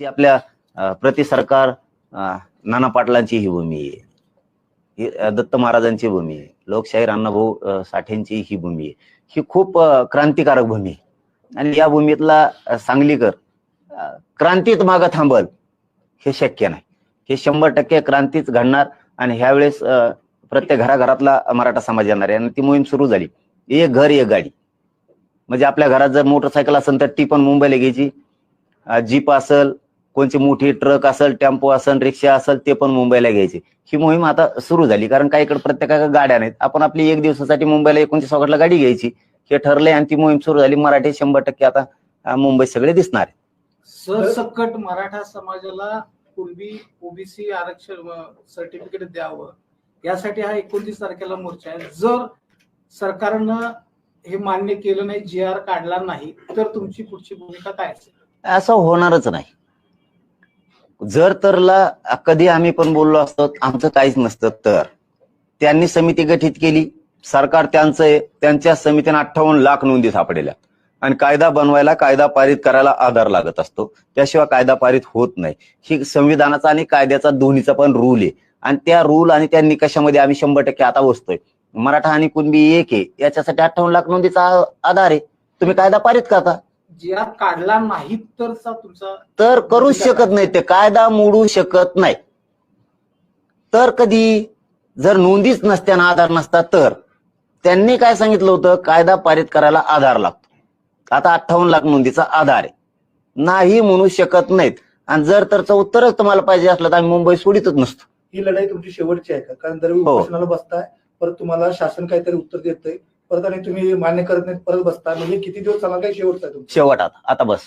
जी आपल्या प्रति सरकार नाना पाटलांची ही भूमी आहे. ही दत्त महाराजांची भूमी आहे. लोकशाहीर अण्णाभाऊ साठेंची ही भूमी आहे. ही खूप क्रांतिकारक भूमी आहे. आणि या भूमीतला सांगलीकर क्रांतीत मागं थांबल हे शक्य नाही. हे शंभर टक्के क्रांतीच घडणार आणि ह्यावेळेस प्रत्येक घराघरातला मराठा समाज येणार आहे. आणि ती मोहीम सुरू झाली. एक घर एक गाडी. म्हणजे आपल्या घरात जर मोटरसायकल असेल तर ती पण मुंबईला घ्यायची. जीप असेल कोणची मोठी ट्रक असेल टेम्पो असेल रिक्षा असेल ते पण मुंबईला घ्यायचे. ही मोहीम आता सुरू झाली कारण काहीकडे प्रत्येकाकडे गाड्या नाहीत. आपण आपली एक दिवसासाठी मुंबईला एकोणतीस ऑगस्टला गाडी घ्यायची. हे ठरलंय आणि ती मोहीम सुरू झाली. मराठी शंभर टक्के आता अं, मुंबईत सगळे दिसणार. सरसकट मराठा समाजाला पूर्वी ओबीसी आरक्षण सर्टिफिकेट द्यावं. यासाठी हा एकोणतीस तारखेला मोर्चा आहे. जर सरकारनं हे मान्य केलं नाही जी आर काढला नाही तर तुमची पुढची भूमिका काय असेल? असं होणारच नाही. जर तरला कधी आम्ही पण बोललो असतो आमचं काहीच नसतं तर. त्यांनी समिती गठीत केली. सरकार त्यांचं आहे. त्यांच्या समितीने अठ्ठावन्न लाख नोंदी सापडल्या. आणि कायदा बनवायला कायदा पारित करायला आधार लागत असतो. त्याशिवाय कायदा पारित होत नाही. ही संविधानाचा आणि कायद्याचा दोन्हीचा पण रूल आहे. आणि त्या रूल आणि त्या निकषामध्ये आम्ही शंभर टक्के आता बसतोय. मराठा आणि कुणबी एक आहे. याच्यासाठी अठ्ठावन्न लाख नोंदीचा आधार आहे. तुम्ही कायदा पारित करता. काढला नाही तरचा तुमचा तर करूच शकत नाही. ते कायदा मोडू शकत नाही. तर कधी जर नोंदीच नसत्या ना आधार नसता तर त्यांनी काय सांगितलं होतं? कायदा पारित करायला आधार लागतो. आता अठ्ठावन्न लाख नोंदीचा आधार आहे. नाही म्हणू शकत नाहीत. आणि जर तरचं उत्तरच तुम्हाला पाहिजे असलं तर आम्ही मुंबई सोडितच नसतो. ही लढाई तुमची शेवटची आहे का? कारण दरवेळी हो. बसताय परत तुम्हाला शासन काहीतरी उत्तर देतंय. परत आणि तुम्ही मान्य करत नाही परत बसता. म्हणजे किती दिवस चालणार काय शेवटचा तुमचा? शेवट आता आता बस.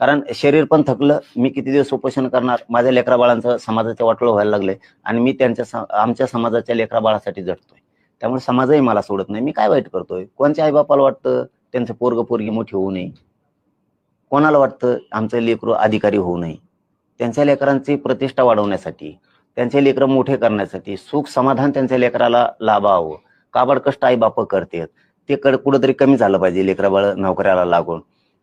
कारण शरीर पण थकलं मी किती दिवस उपोषण करणार? माझ्या लेकरा बाळांचं समाजाच्या वाटलं व्हायला लागले आणि मी त्यांच्या आमच्या समाजाच्या लेकरा बाळासाठी जडतोय. त्यामुळे समाजही मला सोडत नाही. मी काय वाईट करतोय? कोणत्या आईबापाला वाटतं त्यांचं पोरग पोरगी मोठी होऊ नये? कोणाला वाटतं आमचं लेकरू अधिकारी होऊ नये? त्यांच्या लेकरांची प्रतिष्ठा वाढवण्यासाठी त्यांचे लेकरं मोठे करण्यासाठी सुख समाधान त्यांच्या लेकराला लाभावं. काबड कष्ट आई बाप करतेत ते कड कुठंतरी कमी झालं पाहिजे लेकरा बाळ नोकऱ्याला लागून.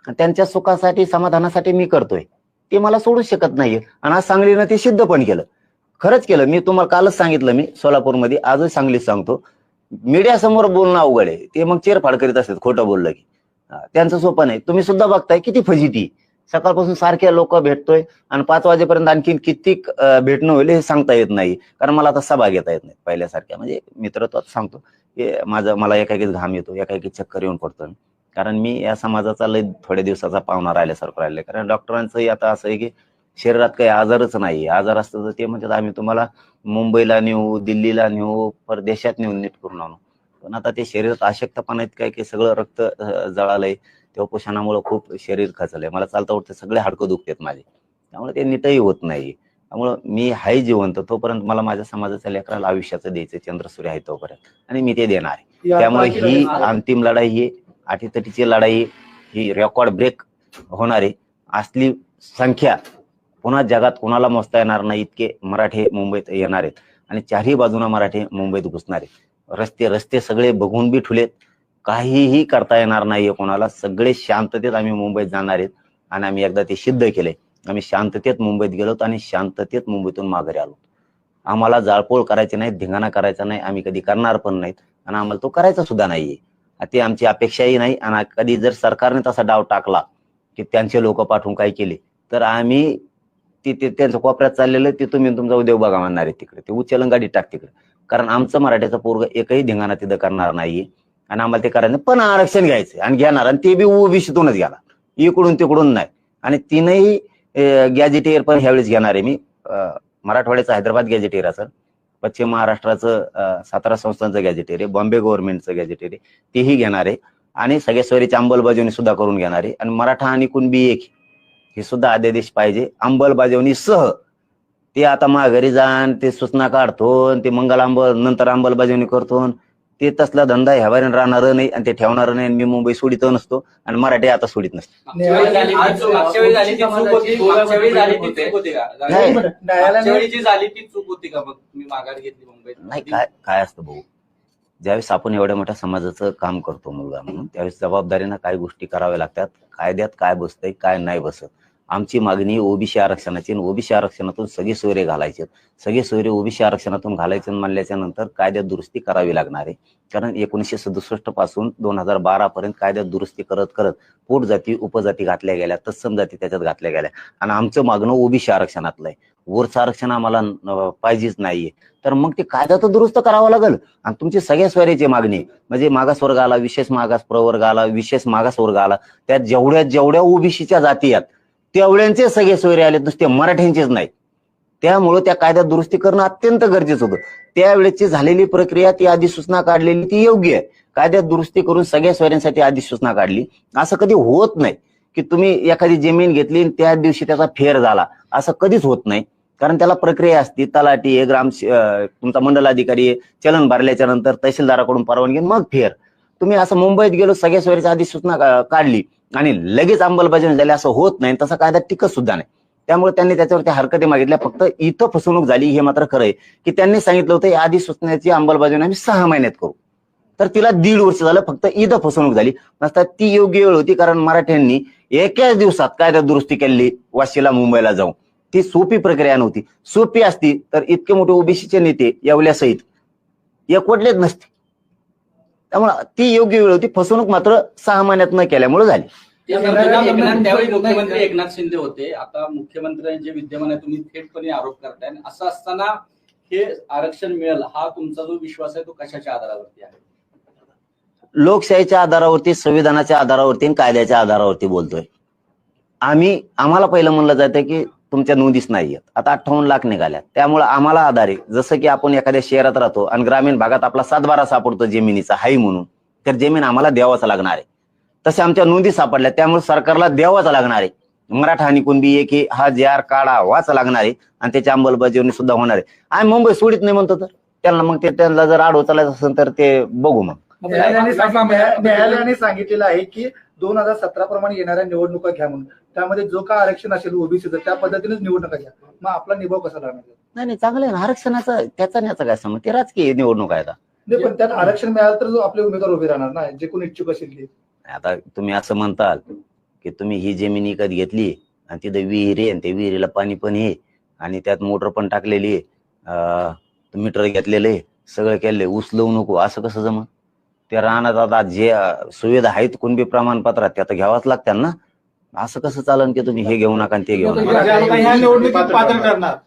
आणि त्यांच्या सुखासाठी समाधानासाठी मी करतोय. ते मला सोडू शकत नाहीये. आणि आज सांगलीनं ते सिद्ध पण केलं. खरंच केलं. मी तुम्हाला कालच सांगितलं मी सोलापूरमध्ये. आजच सांगलीत सांगतो. मीडिया समोर बोलणं अवघड आहे. ते मग चेरफाड करीत असतात खोटं बोललं की. त्यांचं सोपं नाही. तुम्ही सुद्धा बघताय किती फजिती. सकाळपासून सारख्या लोक भेटतोय आणि पाच वाजेपर्यंत आणखीन किती भेटणं होईल हे सांगता येत नाही. कारण मला आता सभा घेता येत नाही पहिल्यासारख्या. म्हणजे मित्रत्वात सांगतो. की माझं मला एकाएकीच घाम येतो एकाएकी चक्कर येऊन पडतो. कारण मी या समाजाचा लय थोड्या दिवसाचा पाहुणा राहिल्यासारखं राहिलं कारण डॉक्टरांचंही आता असं आहे की शरीरात काही आजारच नाही आजार असतं तर ते म्हणतात आम्ही तुम्हाला मुंबईला नेऊ दिल्लीला नेऊ परदेशात नेऊन नीट करून आणू. पण आता ते शरीरात अशक्तपणा इतकं आहे की सगळं रक्त जळालंय. त्या उपोषणामुळे खूप शरीर खचलंय. मला चालता उठतं सगळे हाडकं दुखतात माझे. त्यामुळे ते नीटही होत नाही त्यामुळं मी हाय जिवंत तोपर्यंत मला माझ्या समाजाच्या लेकराला आयुष्याचं द्यायचं चंद्रसूर्य आहे तोपर्यंत. आणि मी ते देणार आहे. त्यामुळे ही अंतिम लढाई ही अटीतटीची लढाई ही रेकॉर्ड ब्रेक होणार आहे. असली संख्या पुन्हा जगात कोणाला मोजता येणार नाही इतके मराठे मुंबईत येणार आहेत. आणि चारही बाजूना मराठे मुंबईत घुसणार आहेत. रस्ते रस्ते सगळे बघून बी ठुलेत. काहीही करता येणार नाहीये कोणाला. सगळे शांततेत आम्ही मुंबईत जाणार आहेत. आणि आम्ही एकदा ते सिद्ध केलंय. आम्ही शांततेत मुंबईत गेलो आणि शांततेत मुंबईतून माघारी आलो आम्हाला जाळपोळ करायची नाही धिंगाणा करायचा नाही आम्ही कधी करणार पण नाहीत आणि आम्हाला तो करायचा सुद्धा नाहीये. ती आमची अपेक्षाही नाही आणि कधी जर सरकारने तसा डाव टाकला की त्यांचे लोक पाठवून काय केले तर आम्ही ते ते त्यांचं कोपऱ्यात चाललेलं ते तुम्ही तुमचा उद्योग बघा म्हणणार आहे तिकडे. ते उचलन गाडी टाक तिकडे. कारण आमचं मराठ्याचं पोरग एकही धिंगाणा तिथं करणार नाहीये. आणि आम्हाला ते करायचं पण आरक्षण घ्यायचं आणि घेणार. आणि ते बी ओबीसीतूनच घ्याला इकडून तिकडून नाही. आणि तिनही गॅजेटियर पण ह्यावेळेस घेणार आहे मी. मराठवाड्याचं हैदराबाद गॅजेटियर असेल. पश्चिम महाराष्ट्राचं सातारा संस्थांचं गॅजेटियर आहे. बॉम्बे गव्हर्नमेंटचं गॅजेटियर आहे. तेही घेणार आहे. आणि सगळेश्वरीची सोयरीची अंमलबजावणी सुद्धा करून घेणार आहे. आणि मराठा आणि कुणबी एक हे सुद्धा अध्यादेश पाहिजे. अंमलबजावणी सह ते आता माघारी जाण ते सूचना काढतो आणि ते मंगल अंबल नंतर अंमलबजावणी करतो ते तसला धंदा ह्यावर राहणार नाही आणि ते ठेवणार नाही आणि मी मुंबई सोडित नसतो आणि मराठी आता सोडित नसतो. नाही. नाही काय काय असतं भाऊ? ज्यावेळेस आपण एवढ्या मोठ्या समाजाचं काम करतो मुलगा म्हणून त्यावेळेस जबाबदारीनं काय गोष्टी कराव्या लागतात. कायद्यात काय बसतंय काय नाही बसत. आमची मागणी ओबीसी आरक्षणाची आणि ओबीसी आरक्षणातून सगळे सोयरे घालायचे. सगळे सोयरे ओबीसी आरक्षणातून घालायचे म्हणल्याच्या नंतर कायद्यात दुरुस्ती करावी लागणार आहे. कारण एकोणीसशे सदुसष्टपासून दोन हजार बारा पर्यंत कायद्यात दुरुस्ती करत करत पोट जाती उपजाती घातल्या गेल्या तत्सम जाती त्याच्यात घातल्या गेल्या. आणि आमचं मागणं ओबीसी आरक्षणातलं आहे. वरचं आरक्षण आम्हाला पाहिजेच नाहीये. तर मग ते कायदा तर दुरुस्त करावा लागेल. आणि तुमची सगळ्या स्वऱ्याची मागणी म्हणजे मागास वर्ग आला विशेष मागास प्रवर्ग आला विशेष मागास वर्ग आला त्यात जेवढ्या जेवढ्या ओबीसीच्या जाती आहेत तेवढ्यांचे सगळे सोयरे आले नुसते मराठ्यांचेच नाही. त्यामुळं त्या कायद्यात दुरुस्ती करणं अत्यंत गरजेचं होतं. त्यावेळेची झालेली प्रक्रिया ती अधिसूचना काढलेली ती योग्य आहे. कायद्यात दुरुस्ती करून सगळ्या सोयऱ्यांसाठी अधिसूचना काढली. असं कधी होत नाही की तुम्ही एखादी जमीन घेतली आणि त्या दिवशी त्याचा फेर झाला. असं कधीच होत नाही. कारण त्याला प्रक्रिया असते. तलाठी आहे ग्राम तुमचा मंडल अधिकारी आहे चलन भरल्याच्या नंतर तहसीलदाराकडून परवानगी मग फेर. तुम्ही असं मुंबईत गेलो सगळ्या सोयरीची आधी सूचना काढली आणि लगेच अंमलबजावणी झाली असं होत नाही. तसा कायदा टिकत सुद्धा नाही. त्यामुळे त्यांनी त्याच्यावरती हरकती मागितल्या. फक्त इथं फसवणूक झाली हे मात्र खरं आहे. की त्यांनी सांगितलं होतं या सूचनाची अंमलबजावणी आम्ही सहा महिन्यात करू. तर तिला दीड वर्ष झालं फक्त इथं फसवणूक झाली. नसता ती योग्य वेळ होती कारण मराठ्यांनी एकाच दिवसात कायदा दुरुस्ती केली वाशीला मुंबईला जाऊन. ती सोपी प्रक्रिया नव्हती. सोपी असती तर इतके मोठे ओबीसीचे नेते यावल्यासहित एकवटलेच नसते. त्यामुळे ती योग्य वेळ होती. फसवणूक मात्र सहा महिन्यात न केल्यामुळे झाली. त्यावेळी मुख्यमंत्री एकनाथ शिंदे होते. आता मुख्यमंत्र्यांचे विद्यमान आहे तुम्ही थेटपणे आरोप करताय. आणि असं असताना हे आरक्षण मिळेल हा तुमचा जो विश्वास आहे तो कशाच्या आधारावरती आहे? लोकशाहीच्या आधारावरती संविधानाच्या आधारावरती आणि कायद्याच्या आधारावरती बोलतोय. आम्ही आम्हाला पहिलं म्हणलं जातं की तुमच्या नोंदीच आहेत आता अठ्ठावन्न लाख निघाल्या त्यामुळे आम्हाला आधार आहे जसं की आपण एखाद्या शहरात राहतो आणि ग्रामीण भागात आपला सातबारा सापडतो जमिनीचा हाई म्हणून तर जमीन आम्हाला द्यावाच लागणार आहे. तसे आमच्या नोंदी सापडल्या त्यामुळे सरकारला द्यावाच लागणार आहे. मराठा आणि कुणबी एक हा जे आर काढावाच लागणार आहे आणि त्याची अंमलबजावणी सुद्धा होणार आहे. आम्ही मुंबई सोडित नाही म्हणतो तर. त्यांना मग ते त्यांना जर आडवं चालायचं असेल तर ते बघू मग न्यायालयाने सांगितलेलं आहे की दोन हजार सतरा प्रमाणे येणाऱ्या निवडणुका घ्या म्हणून. त्यामध्ये जो काय आरक्षण असेल ओबीसीचं त्या पद्धतीनेच निवडणुका घ्या. मग आपला निभाव कसा राहणार नाही नाही चांगलं आहे ना. आरक्षणाचं त्याचा आणि याचा काय संबंध? ते राजकीय निवडणूक आहे आता. नाही पण त्यात आरक्षण मिळालं तर जो आपले उमेदवार उभे राहणार ना जे कोणी इच्छुक असेल ते. आता तुम्ही असं म्हणताल की तुम्ही ही जमीन विकत घेतली आणि तिथं विहीर आहे आणि त्या विहिरीला पाणी पण आहे आणि त्यात मोटर पण टाकलेली आहे. मीटर घेतलेलं आहे. सगळं केलंय उचलवू नको. असं कसं जमन? त्या रानात आता जे सुविधा आहेत कुणबी प्रमाणपत्रात त्या तर घ्यावाच लागतात ना असं कसं चालन की तुम्ही हे घेऊ नका आणि ते घेऊ नका?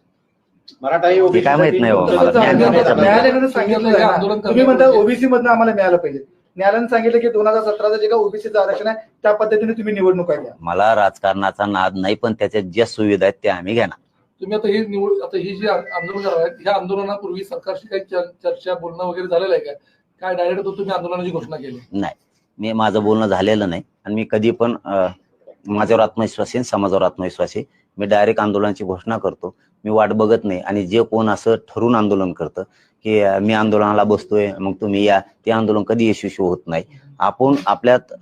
मराठा ही ते काय माहीत नाही हो मला तसं ज्ञान नाही. त्याच्याबद्दल. न्यायालयाने सांगितलं आहे ना. तुम्ही म्हणता ओबीसी मधनं आम्हाला मिळालं पाहिजे. न्यायालयाने सांगितलं की दोन हजार सतराचं जे काय ओबीसीचं आरक्षण आहे त्या पद्धतीने तुम्ही निवडणुका घ्या मला राजकारणाचा नाद नाही पण त्याच्यात ज्या सुविधा आहेत त्या आम्ही घेणार. तुम्ही आता ही निवड आता ही जी आंदोलन करणार आहेत ह्या आंदोलनापूर्वी सरकारशी काही चर- चर्चा बोलणं वगैरे झालेलं आहे का? काय डायरेक्ट तुम्ही आंदोलनाची घोषणा केली. नाही. मी माझं बोलणं झालेलं नाही. आणि मी कधी पण माझ्यावर आत्मविश्वास आहे समाजावर आत्मविश्वास आहे मी डायरेक्ट आंदोलनाची घोषणा करतो. मी वाट बघत नाही. आणि जे कोण असं ठरून आंदोलन करतं की मी आंदोलनाला बसतोय मग तुम्ही या. ते आंदोलन कधी यशस्वी होत नाही. आपण आपल्यात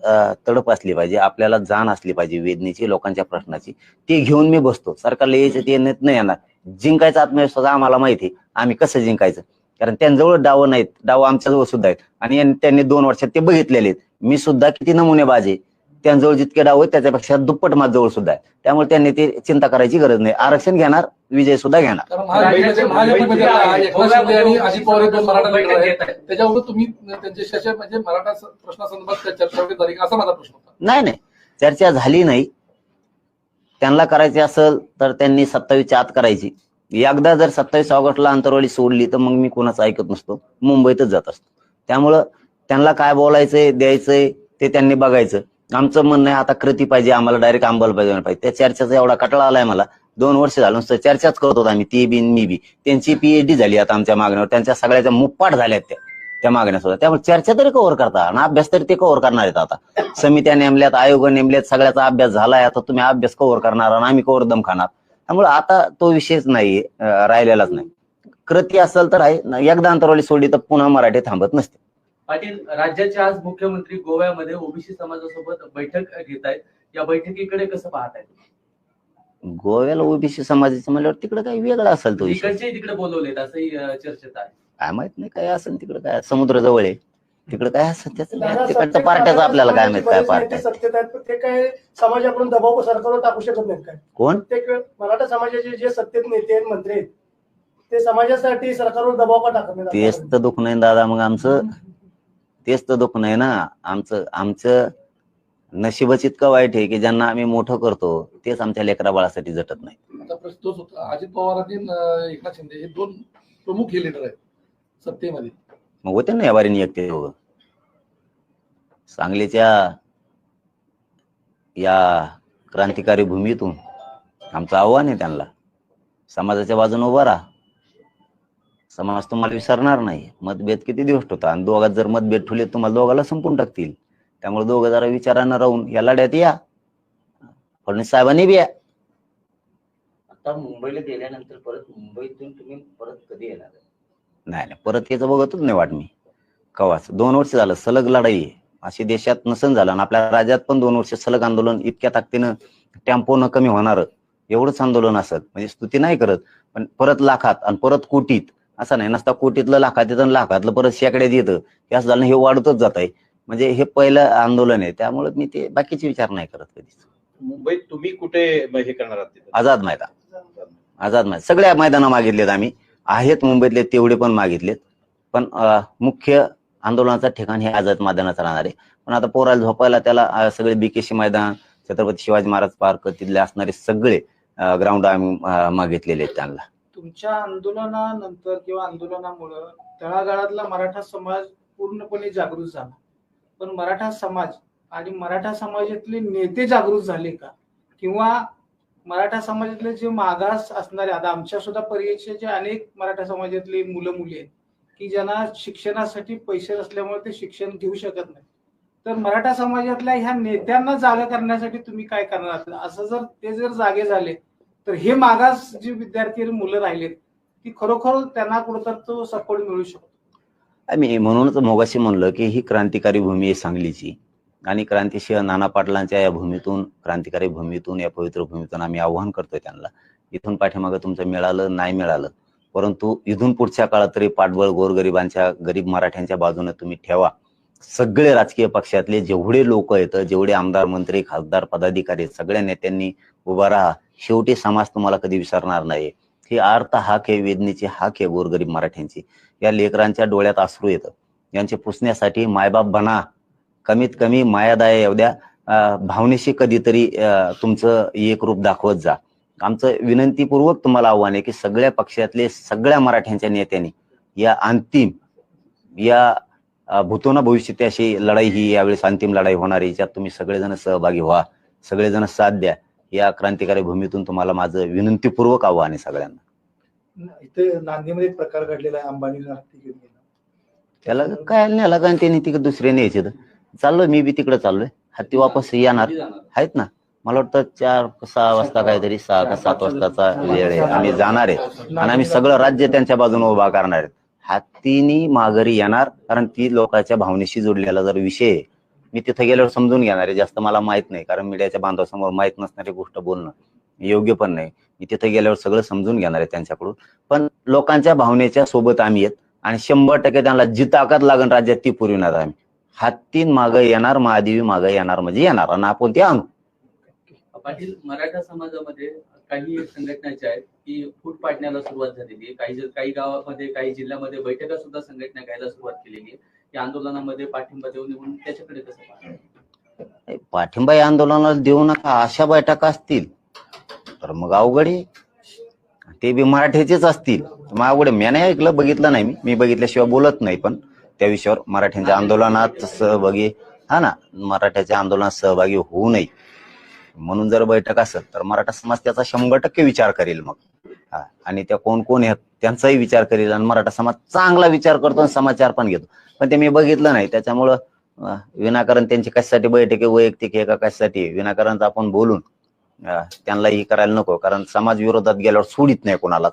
तडप असली पाहिजे. आपल्याला जाण असली पाहिजे वेदनेची लोकांच्या प्रश्नाची. ते घेऊन मी बसतो. सरकारला यायचं ते नेत नाही येणार. जिंकायचा आत्मविश्वास आम्हाला माहिती आहे. आम्ही कसं जिंकायचं? कारण त्यांच्याजवळ डावं नाहीत डावं आमच्याजवळ सुद्धा आहेत. आणि त्यांनी दोन वर्षात ते बघितलेले आहेत. मी सुद्धा किती नमुने बाजे त्यांजवळ जितके डाव आहेत त्याच्यापेक्षा दुप्पट माझ्याजवळ सुद्धा आहे त्यामुळे त्यांनी ते चिंता करायची गरज नाही. आरक्षण घेणार विजय सुद्धा घेणार. म्हणजे नाही नाही. चर्चा झाली नाही. त्यांना करायची असेल तर त्यांनी सत्तावीसच्या आत करायची. एकदा जर सत्तावीस ऑगस्टला अंतरवाली सोडली तर मग मी कोणाचं ऐकत नसतो. मुंबईतच जात असतो. त्यामुळं त्यांना काय बोलायचंय द्यायचंय ते त्यांनी बघायचं. आमचं म्हणणं आहे आता कृती पाहिजे आम्हाला डायरेक्ट अंमलबजावणी पाहिजे त्या चर्चेचा एवढा कटाळा आलाय मला. दोन वर्ष झालं नुसतं चर्चाच करत होतो आम्ही ती बी मी बी त्यांची पीएचडी झाली आता आमच्या मागण्यावर. त्यांच्या सगळ्याच्या मुप्पाट झाल्यात त्या त्या मागण्या सुद्धा त्यामुळे चर्चा तरी कव्हर करता. आणि अभ्यास तरी ते कव्हर करणार आहेत आता. समित्या नेमल्यात आयोग नेमल्यात सगळ्याचा अभ्यास झालाय. आता तुम्ही अभ्यास कव्हर करणार आणि आम्ही कव्हर दम खाणार. त्यामुळे आता तो विषयच नाही राहिलेलाच नाही. कृती असेल तर आहे एकदा अंतरवाली सोडली तर पुन्हा मराठी थांबत नसते. पाटील राज्याचे आज मुख्यमंत्री गोव्यामध्ये ओबीसी समाजासोबत बैठक घेत आहेत. या बैठकीकडे कसं पाहताय? गोव्याला ओबीसी समाजाचं म्हणल्यावर तिकडे काही वेगळा असेल तो तिकडचे तिकडे बोलवलेत असंही चर्चेत आहे. काय माहीत नाही काय असेल तिकडे काय समुद्र जवळ आहे. तिकडे काय दादा, तिकडच्या पार्ट्याचं आपल्याला काय माहीत काय पार्ट्या सत्तेत आहेत पण ते काय समाजाकडून दबाव सरकारवर टाकू शकत नाहीत काय? कोण? प्रत्येक वेळ मराठा समाजाचे जे सत्तेत नेते आहेत मंत्री आहेत ते समाजासाठी सरकारवर दबाव का टाकत नाहीत तेच तर दुःख नाही दादा मग आमचं तेच तर दुःख नाही ना. आमचं आमचं नशीबच इतकं वाईट आहे की ज्यांना आम्ही मोठं करतो तेच आमच्या लेकरा बाळासाठी झटत नाही. आता प्रश्न तोच होता. अजित पवार आणि अं, एकनाथ शिंदे हे दोन प्रमुख हे लिडर आहेत सत्तेमध्ये. मग होते ना यावारी नियुक्ती दोघं? सांगलीच्या या क्रांतिकारी भूमीतून आमचं आव्हान आहे त्यांना. समाजाच्या बाजूने उभा राहा. समाज तुम्हाला विसरणार नाही. मतभेद किती दिवस होता आणि दोघात जर मतभेद ठेवले तुम्हाला दोघाला संपून टाकतील. त्यामुळे दोघं जरा विचारानं राहून या लढ्यात या. फडणवीस साहेबांनी बी या. आता मुंबईला गेल्यानंतर परत मुंबईतून तुम्ही परत कधी येणार? नाही नाही. परत याचं बघतच नाही वाट मी. कवाच? दोन वर्ष झालं सलग लढाई आहे. अशी देशात नसन झालं. आणि आपल्या राज्यात पण दोन वर्ष सलग आंदोलन इतक्या ताकदीनं टेम्पो न कमी होणार. एवढंच आंदोलन असेल म्हणजे स्तुती नाही करत. पण परत लाखात आणि परत कोटीत. असं नाही. नसता कोटीतलं लाखात येतं आणि लाखातलं परत शेकड्यात येतं हे असं झालं हे वाढतच जात आहे म्हणजे हे पहिलं आंदोलन आहे. त्यामुळे मी ते बाकीचे विचार नाही करत कधीच. मुंबईत तुम्ही कुठे हे करणार आहात? आझाद मैदान. आझाद मैदान. सगळ्या मैदानं मागितलेत आम्ही. आहेत मुंबईतले तेवढे पण मागितलेत. पण मुख्य आंदोलनाचं ठिकाण हे आझाद मैदानात राहणार आहे. पण आता पोराला झोपायला त्याला सगळे बीकेशी मैदान छत्रपती शिवाजी महाराज पार्क तिथले असणारे सगळे ग्राउंड आम्ही मागितलेले आहेत त्यांना. तुमच्या आंदोलनानंतर किंवा आंदोलनामुळं तळागाळातला मराठा समाज पूर्णपणे जागृत झाला. पण मराठा समाज आणि मराठा समाजातले नेते जागृत झाले का? किंवा मराठा समाजातले जे मागास असणारे आता आमच्या सुद्धा पर्यायचे जे अनेक मराठा समाजातली मुलं मुली आहेत की ज्यांना शिक्षणासाठी पैसे नसल्यामुळे ते शिक्षण घेऊ शकत नाही तर मराठा समाजातल्या ह्या नेत्यांना जागा करण्यासाठी तुम्ही काय करणार असं जर ते जर जागे झाले तर हे मागास जे विद्यार्थी मुलं राहिलेत की खरोखर त्यांना कुठं तो सपोर्ट मिळू शकतो? आम्ही म्हणूनच मोगाशी म्हणलं की ही क्रांतिकारी भूमी आहे सांगलीची. आणि क्रांतिशिह नाना पाटलांच्या या भूमीतून क्रांतिकारी भूमीतून या पवित्र भूमीतून आम्ही आव्हान करतोय त्यांना. इथून पाठीमागं तुमचं मिळालं नाही मिळालं. परंतु इथून पुढच्या काळात तरी पाठबळ गोरगरिबांच्या गरीब मराठ्यांच्या बाजूने तुम्ही ठेवा. सगळे राजकीय पक्षातले जेवढे लोक आहेत जेवढे आमदार मंत्री खासदार पदाधिकारी सगळ्या नेत्यांनी उभा राहा. शेवटी समाज तुम्हाला कधी विसरणार नाही. ही आर्त हाक आहे वेदनेची हाक आहे गोरगरीब मराठ्यांची. या लेकरांच्या डोळ्यात अश्रू येतं. यांचे पुसण्यासाठी मायबाप बना. कमीत कमी मायादाया एवढ्या भावनेशी कधीतरी तुमचं एक रूप दाखवत जा. आमचं विनंतीपूर्वक तुम्हाला आव्हान आहे की सगळ्या पक्षातले सगळ्या मराठ्यांच्या नेत्यांनी या अंतिम या भूतोना भविष्यात अशी लढाई ही यावेळेस अंतिम लढाई होणार आहे. याच्यात तुम्ही सगळेजण सहभागी व्हा सगळेजण साथ द्या. या क्रांतिकारी भूमीतून तुम्हाला माझं विनंतीपूर्वक आव्हान आहे सगळ्यांना. इथे नांदीमध्ये प्रकार घडलेला आहे गेला. त्याला काय नेला का त्यांनी तिकडे दुसरे न्यायचे तर? चाललोय मी बी तिकडे चाललोय. हत्ती वापस येणार? आहेत ना? मला वाटतं चार सहा वाजता काहीतरी सहा का सात वाजताचा वेळ आहे. आम्ही जाणार आहे. आणि आम्ही सगळं राज्य त्यांच्या बाजूने उभा करणार आहेत हत्तीनी माघारी येणार कारण ती लोकांच्या भावनेशी जोडलेला जर विषय आहे मी तिथे गेल्यावर समजून घेणार आहे. जास्त मला माहीत नाही कारण मीडियाच्या बांधवासमोर माहीत नसणारी गोष्ट बोलणं योग्य पण नाही. मी तिथे गेल्यावर सगळं समजून घेणार आहे त्यांच्याकडून. पण लोकांच्या भावनेच्या सोबत आम्ही आहेत आणि शंभर टक्के त्यांना जी ताकद लागण राज्यात ती पुरविणार आम्ही. हत्तीन मागं येणार महादेवी मागं येणार म्हणजे येणार. आणि आपण ते आणू. पाटील मराठा समाजामध्ये काही संघटनाच्या आहेत की फूट पाडण्याला सुरुवात झालेली आहे. काही काही गावामध्ये काही जिल्ह्यामध्ये बैठका सुद्धा संघटना घ्यायला सुरुवात केलेली आहे. या आंदोलनामध्ये पाठिंबा देऊन निवडून त्याच्याकडे कसं? पाठिंबा या आंदोलनाला देऊ नका. अशा बैठका असतील तर मग अवघड ते बी मराठीचेच असतील. मग अवघड. मी नाही ऐकलं बघितलं नाही मी. मी बघितल्याशिवाय बोलत नाही पण. त्या विषयावर मराठ्यांच्या आंदोलनात सहभागी हा ना मराठ्याच्या आंदोलनात सहभागी होऊ नये. म्हणून जर बैठक असेल तर मराठा समाज त्याचा शंभर टक्के विचार करेल मग. हा आणि त्या कोण कोण आहेत त्यांचाही विचार करेल आणि मराठा समाज चांगला विचार करतो आणि समाचार पण घेतो. पण ते मी बघितलं नाही त्याच्यामुळं विनाकारण त्यांची कशासाठी बैठक आहे वैयक्तिक आहे का कशासाठी आहे? विनाकारण आपण बोलून त्यांना ही करायला नको कारण समाज विरोधात गेल्यावर सोडित नाही कोणालाच.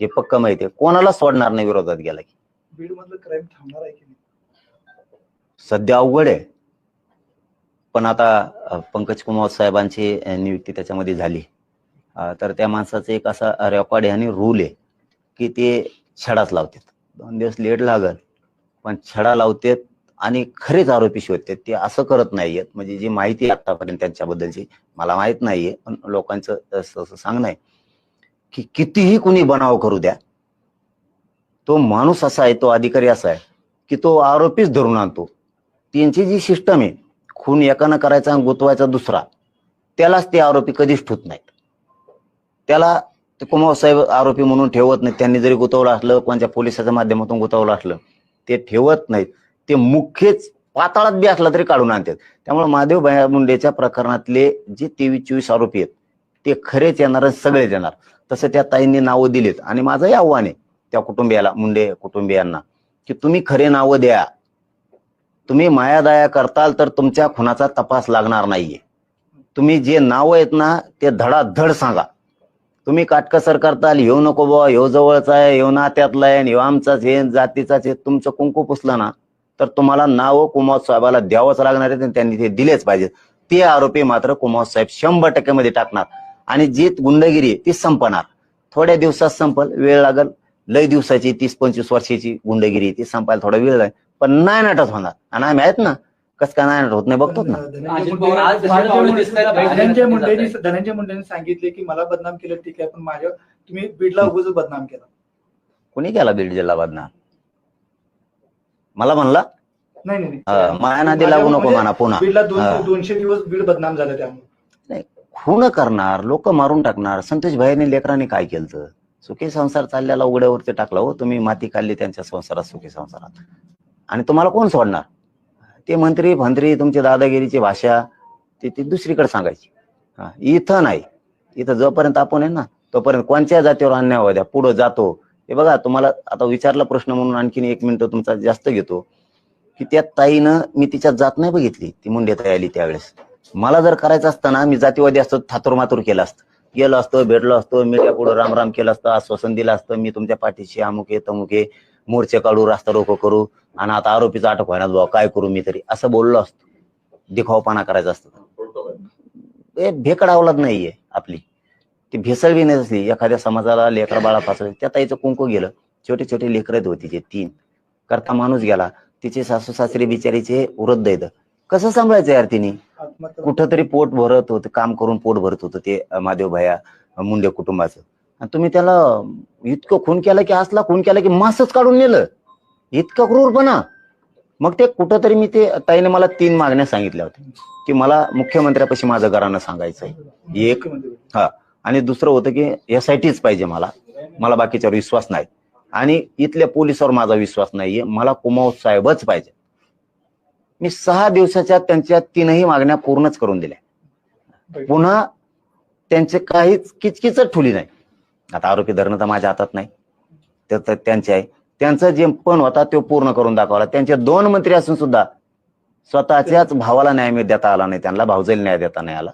हे पक्क माहिती आहे. कोणाला सोडणार नाही विरोधात गेला की. बीड मधलं क्राईम थांबणार आहे की नाही? सध्या अवघड आहे. पण आता पंकज कुमार साहेबांची नियुक्ती त्याच्यामध्ये झाली. तर त्या माणसाचं एक असा रेकॉर्ड आहे आणि रूल आहे की ते छडाच लावतात. दोन दिवस लेट लागल पण छडा लावतात आणि खरेच आरोपी शोधतात. ते असं करत नाहीयेत. म्हणजे जी माहिती आहे आतापर्यंत त्यांच्याबद्दलची मला माहीत नाहीये पण लोकांचं असं सांगणं आहे की कितीही कुणी बनाव करू द्या तो माणूस असा आहे तो अधिकारी असा आहे की तो आरोपीच धरून आणतो. त्यांची जी सिस्टम आहे खून एकानं करायचा आणि गुतवायचा दुसरा त्यालाच ते आरोपी कधीच ठूत नाहीत. त्याला ते कुमार साहेब आरोपी म्हणून ठेवत नाहीत. त्यांनी जरी गुतवलं असलं कोणत्या पोलिसाच्या माध्यमातून गुतवलं असलं ते ठेवत नाहीत. ते मुख्यच पाताळात बी असला तरी काढून आणतात. त्यामुळे महादेव भया मुंडेच्या प्रकरणातले जे तेवीस चोवीस आरोपी आहेत ते खरेच येणार सगळेच येणार. तसं त्या ताईंनी नावं दिलीत. आणि माझंही आव्हान आहे त्या कुटुंबियाला मुंडे कुटुंबियांना की तुम्ही खरे नावं द्या. तुम्ही मायादाया करताल तर तुमच्या खुनाचा तपास लागणार नाहीये. तुम्ही जे नावं आहेत ना ते धडाधड सांगा. तुम्ही काटकसर करताल येऊ नको बुवा येऊ जवळचा आहे येऊ नात्यातला आहे येऊ आमचाच हे जातीचाच हे तुमचं कुंकू पुसलं ना तर तुम्हाला नाव कुमार साहेबाला द्यावंच लागणार आहे आणि त्यांनी ते दिलेच पाहिजे ते आरोपी मात्र कुमार साहेब शंभर टक्क्यामध्ये टाकणार. आणि जी गुंडगिरी ती संपणार. थोड्या दिवसात संपल वेळ लागल. लय दिवसाची तीस पंचवीस वर्षाची गुंडगिरी आहे, ती संपायला थोडा वेळ लागेल. पण नाही नाटक होणार. आणि आम्ही आहेत ना कसं काय नाही नाटक होत नाही बघतोच ना. धनंजय मुंडेंनी आहे. धनंजय मुंडेंनी सांगितले की मला बदनाम केलं ठीक आहे पण माझ्या तुम्ही बीडला उगाच बदनाम केला. कोणी केला बीड जिल्हा बदनाम? मला म्हणला? नाही नाही, अं, नाही मायानादी लागू नको म्हणा पुन्हा. बीडला दोनशे दिवस बीड बदनाम झालं त्यामुळे. खून करणार लोक मारून टाकणार. संतोष भाईने लेकरांनी काय केलं सुखी संसार चालल्याला उघड्यावरती टाकला हो तुम्ही माती काढली त्यांच्या संसारात सुखी संसारात. आणि तुम्हाला कोण सोडणार? ते मंत्री फंत्री तुमची दादागिरीची भाषा ती ती दुसरीकडे सांगायची. हा, इथं नाही. इथं जोपर्यंत आपण आहे ना तोपर्यंत कोणत्या जातीवर अन्याय द्या पुढं जातो. हे बघा तुम्हाला आता विचारला प्रश्न म्हणून आणखीन एक मिनिट तुमचा जास्त घेतो. की त्या ताईनं मी तिच्यात जात नाही बघितली ती मुंडे ताई आली त्यावेळेस. मला जर करायचं असतं ना मी जातीवादी असतो थातूर मातूर केलं असतं. गेलो असतो भेटलो असतो मीडिया पुढे रामराम केलं असतं आश्वासन दिलं असतं मी तुमच्या पाठीशी अमुके तमुके मोर्चे काढू रास्ता रोको करू आणि आता आरोपीचा अटक व्हायला बाबा काय करू मी तरी असं बोललो असतो. दिखावपणा करायचा असतो. हे भेकड अवलाद नाहीये आपली. ती भेसळवी नाही असली एखाद्या समाजाला लेकरा बाळा फासलं त्या ताईचं कुंकू गेलं. छोटे छोटे लेकरं होती ते तीन. करता माणूस गेला. तिचे सासू सासरे बिचारीचे वृद्ध येतं कसं सांभाळायचं यार तिने? आत्महत्या. कुठं तरी पोट भरत होतं काम करून पोट भरत होतं ते महादेव भैया मुंडे कुटुंबाचं. आणि तुम्ही त्याला इतकं खून केला की असला खून केला की मासच काढून नेलं. इतकं क्रूरपणा मग ते कुठंतरी मी ते ताईने मला तीन मागण्या सांगितल्या होत्या. की मला मुख्यमंत्र्यापाशी माझं घरानं सांगायचंय. एक मुख्यमंत्री. आणि दुसरं होतं की एस आय टीच पाहिजे मला. मला बाकीच्यावर विश्वास नाही. आणि इथल्या पोलिसावर माझा विश्वास नाहीये. मला कुमाव साहेबच पाहिजे. मी सहा दिवसाच्या त्यांच्या तीनही मागण्या पूर्णच करून दिल्या. पुन्हा त्यांचे काहीच किचकिचच ठुली नाही. आता आरोपी धरणं तर माझ्या हातात नाही. ते तर त्यांचे आहे. त्यांचा जे पण होता तो पूर्ण करून दाखवला. त्यांचे दोन मंत्री असून सुद्धा स्वतःच्याच भावाला न्याय देता आला नाही. त्यांना भावजेल न्याय देता नाही आला.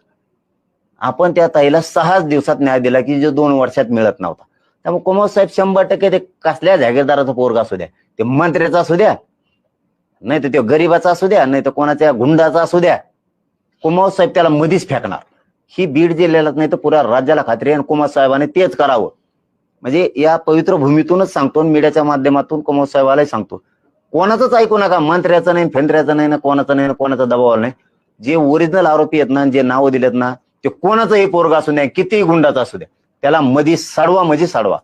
आपण त्या ताईला सहाच दिवसात न्याय दिला की जो दोन वर्षात मिळत नव्हता. त्यामुळे कुमार साहेब शंभर टक्के ते कसल्या जागीरदाराचा पोरगा असू द्या. ते मंत्र्याचा असू द्या. नाही तर तो गरीबाचा असू द्या नाही तर कोणाच्या गुंडाचा असू द्या. कुमार साहेब त्याला मधीच फेकणार. ही बीड जिल्ह्यालाच नाही तर पुऱ्या राज्याला खात्री आहे आणि कुमार साहेबांनी तेच करावं. म्हणजे या पवित्र भूमीतूनच सांगतो मीडियाच्या माध्यमातून कुमार साहेबालाही सांगतो. कोणाचंच ऐकू नका. मंत्र्याचं नाही फेंद्र्याचं नाही ना कोणाचं नाही ना कोणाचा दबाव नाही. जे ओरिजिनल आरोपी आहेत ना जे नावं दिलेत ना ते कोणाचंही पोरगा असू द्या कितीही गुंडाचा असू द्या त्याला मधी साडवा मधी साडवा.